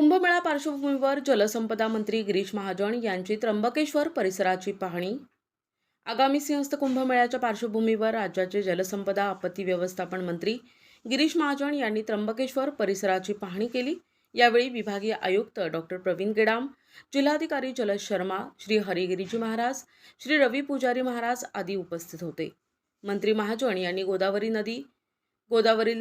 कुंभमेळा पार्श्वभूमीवर जलसंपदा मंत्री गिरीश महाजन यांची त्र्यंबकेश्वर परिसराची पाहणी. आगामी सिंहस्थ कुंभमेळ्याच्या पार्श्वभूमीवर राज्याचे जलसंपदा आपत्ती व्यवस्थापन मंत्री गिरीश महाजन यांनी त्र्यंबकेश्वर परिसराची पाहणी केली. यावेळी विभागीय आयुक्त डॉक्टर प्रवीण गेडाम जिल्हाधिकारी जलज शर्मा श्री हरिगिरीजी महाराज श्री रवी पुजारी महाराज आदी उपस्थित होते. मंत्री महाजन यांनी गोदावरी नदी गोदावरी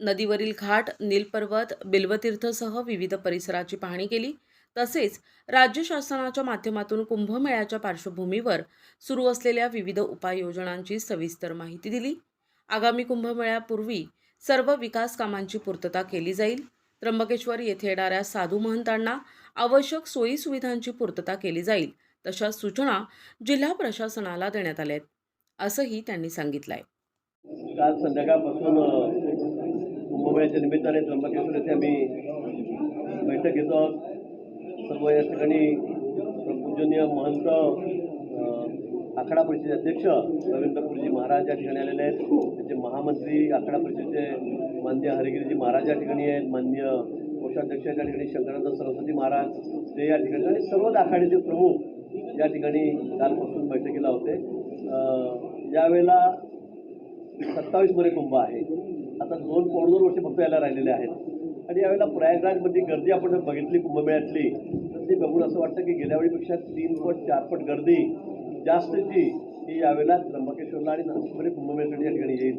नदीवरील घाट नीलपर्वत बिल्वतीर्थसह विविध परिसराची पाहणी केली. तसेच राज्य शासनाच्या माध्यमातून कुंभमेळ्याच्या पार्श्वभूमीवर सुरू असलेल्या विविध उपाययोजनांची सविस्तर माहिती दिली. आगामी कुंभमेळ्यापूर्वी सर्व विकास कामांची पूर्तता केली जाईल. त्र्यंबकेश्वर येथे येणाऱ्या साधू महंतांना आवश्यक सोयी सुविधांची पूर्तता केली जाईल तशा सूचना जिल्हा प्रशासनाला देण्यात आल्या आहेत असंही त्यांनी सांगितलं आहे काल संध्याकाळपासून अ, निमित्ताने त्र्यंबकेश्वर येथे आम्ही बैठक घेतो. आहोत. सर्व या ठिकाणी पूजनीय महंत आखाडा परिषदेचे अध्यक्ष रवींद्रपूरजी महाराज या ठिकाणी आलेले आहेत. त्याचे महामंत्री आखाडा परिषदेचे मान्य हरिगिरीजी महाराज या ठिकाणी आहेत. मान्य कोषाध्यक्ष या ठिकाणी शंकरानंद सरस्वती महाराज ते या ठिकाणी आणि सर्वच आखाड्याचे प्रमुख या ठिकाणी कालपासून बैठकीला होते. यावेळेला सत्तावीस सत्तावीसमध्ये कुंभ आहे. आता दोन पाऊण दोन वर्ष फक्त यायला राहिलेले आहेत. आणि यावेळेला प्रयागराजमध्ये गर्दी आपण बघितली कुंभमेळ्यातली तर ती बघून असं वाटतं की गेल्या वेळीपेक्षा तीन पट चार पट गर्दी जास्तची ही यावेळेला त्र्यंबकेश्वरला आणि नाशिकमध्ये कुंभमेळ्याकडे या ठिकाणी येईल.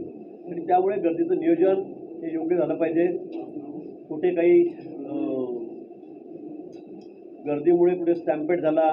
आणि त्यामुळे गर्दीचं नियोजन हे योग्य झालं पाहिजे. कुठे काही गर्दीमुळे कुठे स्टॅम्पेट झाला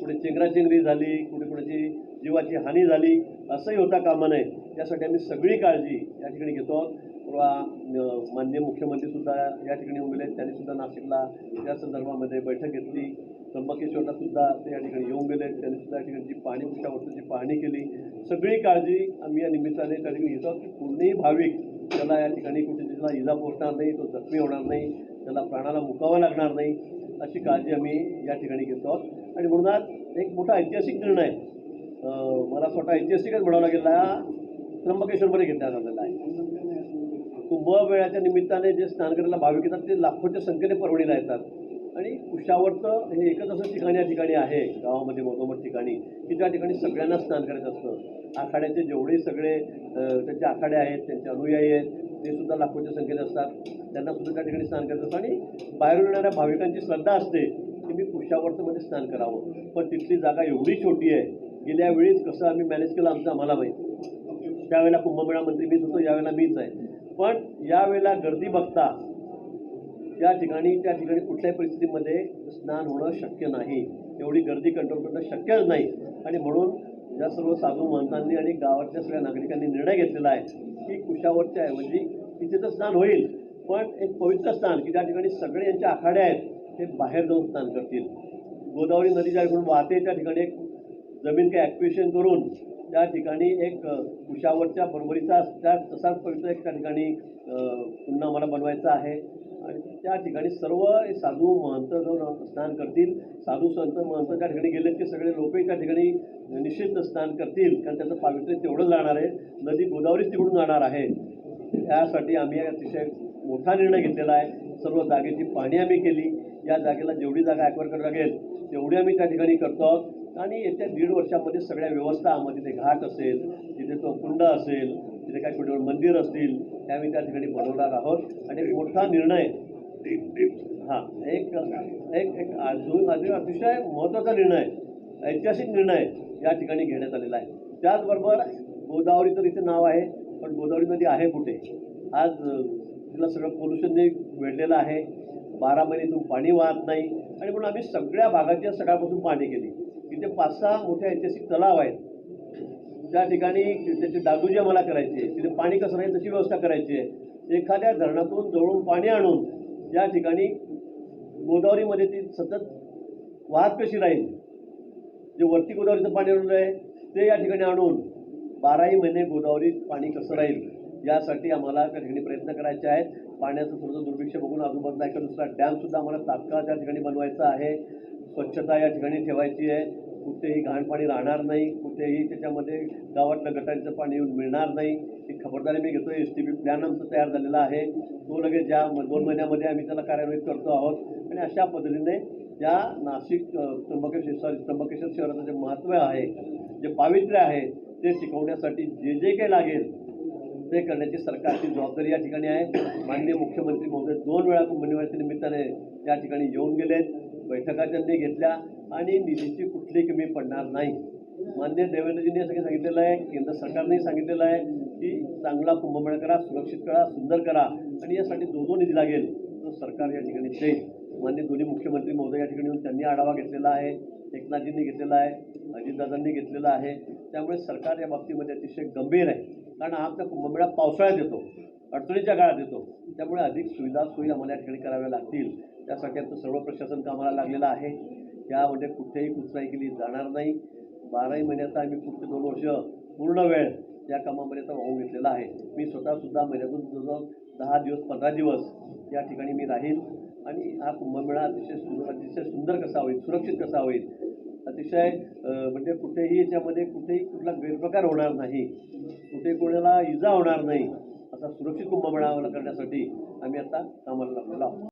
कुठे चेंगराचेंगरी झाली कुठे कुणाची जीवाची हानी झाली असंही होता कामा नये. यासाठी आम्ही सगळी काळजी या ठिकाणी घेतो आहोत. किंवा अं, माननीय मुख्यमंत्रीसुद्धा या ठिकाणी उमेले आहेत. त्यांनी सुद्धा नाशिकला या संदर्भामध्ये बैठक घेतली. त्र्यंबकेश्वरला सुद्धा ते या ठिकाणी येऊन गेले. त्यांनी सुद्धा या ठिकाणची पाणी पुष्टावरची पाहणी केली. सगळी काळजी आम्ही या निमित्ताने त्या ठिकाणी घेतो की कोणीही भाविक त्याला या ठिकाणी कुठे त्याला इजा पोहोचणार नाही तो जखमी होणार नाही त्याला प्राणाला मुकावं लागणार नाही अशी काळजी आम्ही या ठिकाणी घेतो आहोत. आणि म्हणूनच एक मोठा ऐतिहासिक निर्णय मला स्वतः ऐतिहासिकच म्हणावं लागेल. हा त्र्यंबकेश्वरमध्ये घेतला झालेला आहे. कुंभमेळ्याच्या निमित्ताने जे स्नान करायला भाविक येतात ते लाखोच्या संख्येने परवणीला येतात. आणि कुशावर्त हे एकच असं ठिकाण या ठिकाणी आहे गावामध्ये मोठमोठ ठिकाणी की त्या ठिकाणी सगळ्यांना स्नान करायचं असतं. आखाड्याचे जेवढे सगळे त्यांचे आखाडे आहेत त्यांचे अनुयायी आहेत ते सुद्धा लाखोच्या संख्येने असतात. त्यांना सुद्धा त्या ठिकाणी स्नान करायचं असतं. आणि बाहेरून येणाऱ्या भाविकांची श्रद्धा असते की मी कुशावर्तमध्ये स्नान करावं. पण तिथली जागा एवढी छोटी आहे गेल्या वेळीच कसं आम्ही मॅनेज केलं आमचं आम्हाला माहीत. त्यावेळेला कुंभमेळा मंत्री मीच होतो यावेळेला मीच आहे. पण यावेळेला गर्दी बघता त्या ठिकाणी त्या ठिकाणी कुठल्याही परिस्थितीमध्ये स्नान होणं शक्य नाही. एवढी गर्दी कंट्रोल करणं शक्यच नाही. आणि म्हणून या सर्व साधू महंतांनी आणि गावातल्या सगळ्या नागरिकांनी निर्णय घेतलेला आहे की कुशावरच्या ऐवजी तिथे तर स्नान होईल पण एक पवित्र स्नान की त्या ठिकाणी सगळे यांचे आखाडे आहेत ते बाहेर जाऊन स्नान करतील. गोदावरी नदी ज्या ठिकाणी वाहते त्या ठिकाणी एक जमीन काही ॲक्विशन करून त्या ठिकाणी एक कुशावरच्या बरोबरीचा त्या तसाच पवित्र एक त्या ठिकाणी पुन्हा मला बनवायचा आहे. आणि त्या ठिकाणी सर्व साधू महंत जाऊन स्नान करतील साधू संत महंत त्या ठिकाणी गेले की सगळे लोकही त्या ठिकाणी निश्चित स्नान करतील. कारण त्याचं पावित्र्य तेवढं जाणार आहे. नदी गोदावरीच तिकडून जाणार आहे. त्यासाठी आम्ही अतिशय मोठा निर्णय घेतलेला आहे. सर्व जागेची पाहणी आम्ही केली. या जागेला जेवढी जागा ॲक्वर करावी लागेल तेवढी आम्ही त्या ठिकाणी करतो आहोत. आणि येत्या दीड वर्षामध्ये सगळ्या व्यवस्था मग तिथे घाट असेल तिथे तो कुंड असेल तिथे काही छोटे मंदिर असतील त्या आम्ही त्या ठिकाणी बनवणार आहोत. आणि एक मोठा निर्णय हां एक एक एक अजून अजून अतिशय महत्त्वाचा निर्णय ऐतिहासिक निर्णय या ठिकाणी घेण्यात आलेला आहे. त्याचबरोबर गोदावरी तर इथे नाव आहे पण गोदावरी नदी आहे कुठे? आज तिला सगळं पोल्युशनने वेढलेलं आहे. बारा महिने इथून पाणी वाहत नाही. आणि म्हणून आम्ही सगळ्या भागाची सकाळपासून पाणी केली इथे पाच सहा मोठे ऐतिहासिक तलाव आहेत. त्या ठिकाणी त्याचे डागडुजी आम्हाला करायचे तिथे पाणी कसं राहील तशी व्यवस्था करायची आहे. एखाद्या धरणातून जवळून पाणी आणून या ठिकाणी गोदावरीमध्ये ती सतत वाहत कशी राहील जे वरती गोदावरीचं पाणी आणून आहे ते या ठिकाणी आणून बाराही महिने गोदावरीत पाणी कसं राहील यासाठी आम्हाला त्या ठिकाणी प्रयत्न करायचे आहेत. पाण्याचं थोडंसं दुर्भिक्ष बघून आजूबाजूला एका दुसरा डॅमसुद्धा आम्हाला तात्काळ त्या ठिकाणी बनवायचा आहे. स्वच्छता या ठिकाणी ठेवायची आहे. कुठेही घाण पाणी राहणार नाही कुठेही त्याच्यामध्ये गावातलं गटारीचं पाणी येऊन मिळणार नाही. ही खबरदारी मी घेतो एस टी पी प्लॅन आमचा तयार झालेला आहे. तो लगेच ज्या दोन महिन्यामध्ये आम्ही त्याला कार्यान्वित करतो आहोत. आणि अशा पद्धतीने या नाशिक त्र्यंबकेश्वर सॉरी त्र्यंबकेश्वर शहराचं जे महत्त्व आहे जे पावित्र्य आहे ते टिकवण्यासाठी जे जे काही लागेल ते करण्याची सरकारची जबाबदारी या ठिकाणी आहे. माननीय मुख्यमंत्री महोदय दोन वेळा कुंभनिवासी निमित्ताने या ठिकाणी येऊन गेले बैठका त्यांनी घेतल्या आणि निधीची कुठलीही कमी पडणार नाही. मान्य देवेंद्रजींनी असं सांगितलेलं आहे. केंद्र सरकारनेही सांगितलेलं आहे की चांगला कुंभमेळा करा सुरक्षित करा सुंदर करा आणि यासाठी जो जो निधी लागेल. तो सरकार या ठिकाणी देईल. मान्य दोन्ही मुख्यमंत्री महोदय या ठिकाणी येऊन त्यांनी आढावा घेतलेला आहे. एकनाथजींनी घेतलेला आहे. अजितदादांनी घेतलेला आहे. त्यामुळे सरकार या बाबतीमध्ये अतिशय गंभीर आहे. कारण हा त्या कुंभमेळा पावसाळ्यात येतो. अडचणीच्या काळात येतो. त्यामुळे अधिक सुविधा सोयी आम्हाला या ठिकाणी कराव्या लागतील. त्यासाठी सर्व प्रशासन कामाला लागलेलं आहे. यामध्ये कुठेही कुचराई केली जाणार नाही. बाराही महिन्याचा आम्ही पुढचे दोन वर्ष पूर्ण वेळ या कामामध्ये आता वाहून घेतलेला आहे. मी स्वतःसुद्धा महिन्यातून जवळजवळ दहा दिवस पंधरा दिवस या ठिकाणी मी राहील. आणि हा कुंभमेळा अतिशय सुंदर अतिशय सुंदर कसा होईल सुरक्षित कसा होईल? अतिशय म्हणजे कुठेही याच्यामध्ये कुठेही कुठला गैरप्रकार होणार नाही. कुठे कोणाला इजा होणार नाही. असा सुरक्षित कुंभमेळा करण्यासाठी आम्ही आता कामाला लागलेलो आहोत.